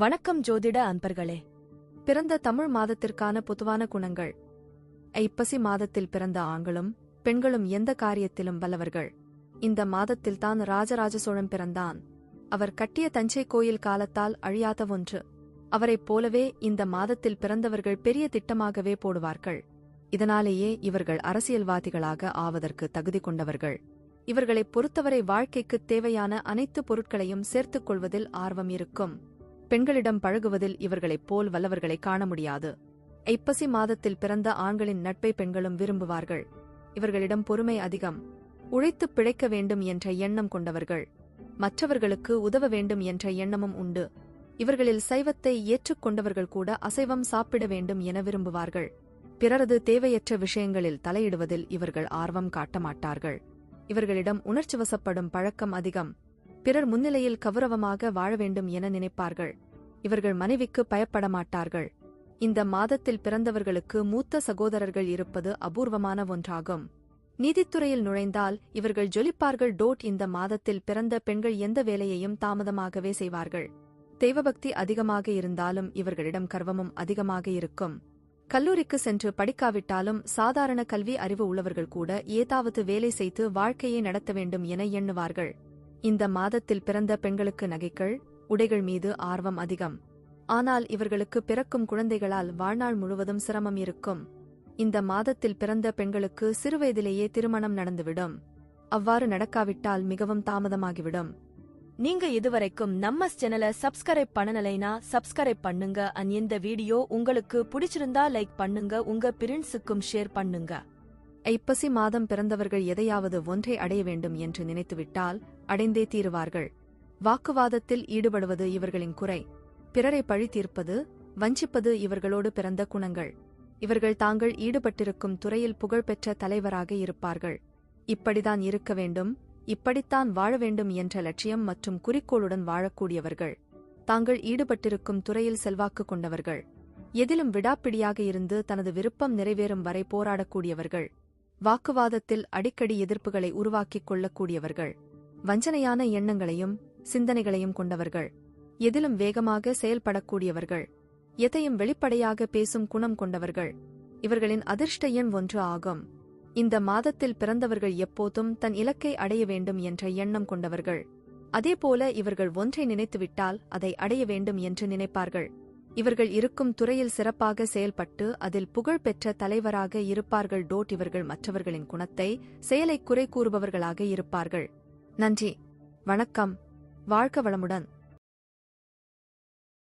வணக்கம் ஜோதிட அன்பர்களே. பிறந்த தமிழ் மாதத்திற்கான பொதுவான குணங்கள். ஐப்பசி மாதத்தில் பிறந்த ஆண்களும் பெண்களும் எந்த காரியத்திலும் வல்லவர்கள். இந்த மாதத்தில்தான் ராஜராஜ சோழன் பிறந்தான். அவர் கட்டிய தஞ்சை கோயில் காலத்தால் அழியாத ஒன்று. அவரைப் போலவே இந்த மாதத்தில் பிறந்தவர்கள் பெரிய திட்டமாகவே போடுவார்கள். இதனாலேயே இவர்கள் அரசியல்வாதிகளாக ஆவதற்கு தகுதி கொண்டவர்கள். இவர்களைப் பொறுத்தவரை வாழ்க்கைக்குத் தேவையான அனைத்து பொருட்களையும் சேர்த்துக் கொள்வதில் ஆர்வம் இருக்கும். பெண்களிடம் பழகுவதில் இவர்களைப் போல் வல்லவர்களை காண முடியாது. ஐப்பசி மாதத்தில் பிறந்த ஆண்களின் நட்பை பெண்களும் விரும்புவார்கள். இவர்களிடம் பொறுமை அதிகம். உழைத்துப் பிழைக்க வேண்டும் என்ற எண்ணம் கொண்டவர்கள். மற்றவர்களுக்கு உதவ வேண்டும் என்ற எண்ணமும் உண்டு. இவர்களில் சைவத்தை ஏற்றுக்கொண்டவர்கள் கூட அசைவம் சாப்பிட வேண்டும் என விரும்புவார்கள். பிறரது தேவையற்ற விஷயங்களில் தலையிடுவதில் இவர்கள் ஆர்வம் காட்ட மாட்டார்கள். இவர்களிடம் உணர்ச்சிவசப்படும் பழக்கம் அதிகம். பிறர் முன்னிலையில் கௌரவமாக வாழ வேண்டும் என நினைப்பார்கள். இவர்கள் மனைவிக்கு பயப்பட மாட்டார்கள் இந்த மாதத்தில் பிறந்தவர்களுக்கு மூத்த சகோதரர்கள் இருப்பது அபூர்வமான ஒன்றாகும். நீதித்துறையில் நுழைந்தால் இவர்கள் ஜொலிப்பார்கள். டோட் இந்த மாதத்தில் பிறந்த பெண்கள் எந்த வேலையையும் தாமதமாகவே செய்வார்கள். தெய்வபக்தி அதிகமாக இருந்தாலும் இவர்களிடம் கர்வமும் அதிகமாக இருக்கும். கல்லூரிக்கு சென்று படிக்காவிட்டாலும் சாதாரண கல்வி அறிவு உள்ளவர்கள் கூட ஏதாவது வேலை செய்து வாழ்க்கையை நடத்த வேண்டும் என எண்ணுவார்கள். இந்த மாதத்தில் பிறந்த பெண்களுக்கு நகைகள் உடைகள் மீது ஆர்வம் அதிகம். ஆனால் இவர்களுக்கு பிறக்கும் குழந்தைகளால் வாழ்நாள் முழுவதும் சிரமம் இருக்கும். இந்த மாதத்தில் பிறந்த பெண்களுக்கு சிறுவயதிலேயே திருமணம் நடந்துவிடும். அவ்வாறு நடக்காவிட்டால் மிகவும் தாமதமாகிவிடும். நீங்க இதுவரைக்கும் நம்ம சேனலை சப்ஸ்கிரைப் பண்ணலைனா சப்ஸ்கிரைப் பண்ணுங்க. அண்ட் இந்த வீடியோ உங்களுக்கு பிடிச்சிருந்தா லைக் பண்ணுங்க. உங்க பிரின்ஸுக்கும் ஷேர் பண்ணுங்க. ஐப்பசி மாதம் பிறந்தவர்கள் எதையாவது ஒன்றை அடைய வேண்டும் என்று நினைத்துவிட்டால் அடைந்தே தீருவார்கள். வாக்குவாதத்தில் ஈடுபடுவது இவர்களின் குறை. பிறரை பழி தீர்ப்பது வஞ்சிப்பது இவர்களோடு பிறந்த குணங்கள். இவர்கள் தாங்கள் ஈடுபட்டிருக்கும் துறையில் புகழ்பெற்ற தலைவராக இருப்பார்கள். இப்படிதான் இருக்க வேண்டும் இப்படித்தான் வாழ வேண்டும் என்ற லட்சியம் மற்றும் குறிக்கோளுடன் வாழக்கூடியவர்கள். தாங்கள் ஈடுபட்டிருக்கும் துறையில் செல்வாக்கு கொண்டவர்கள். எதிலும் விடாப்பிடியாக இருந்து தனது விருப்பம் நிறைவேறும் வரை போராடக்கூடியவர்கள். வாக்குவாதத்தில் அடிக்கடி எதிர்ப்புகளை உருவாக்கிக் கொள்ளக்கூடியவர்கள். வஞ்சனையான எண்ணங்களையும் சிந்தனைகளையும் கொண்டவர்கள். எதிலும் வேகமாக செயல்படக்கூடியவர்கள். எதையும் வெளிப்படையாக பேசும் குணம் கொண்டவர்கள். இவர்களின் அதிர்ஷ்ட எண் ஒன்று ஆகும். இந்த மாதத்தில் பிறந்தவர்கள் எப்போதும் தன் இலக்கை அடைய வேண்டும் என்ற எண்ணம் கொண்டவர்கள். அதேபோல இவர்கள் ஒன்றை நினைத்துவிட்டால் அதை அடைய வேண்டும் என்று நினைப்பார்கள். இவர்கள் இருக்கும் துறையில் சிறப்பாக செயல்பட்டு அதில் புகழ் பெற்ற தலைவராக இருப்பார்கள். டோட் இவர்கள் மற்றவர்களின் குணத்தை செயலை குறை கூறுபவர்களாக இருப்பார்கள். நன்றி. வணக்கம். வாழ்க்க வளமுடன்.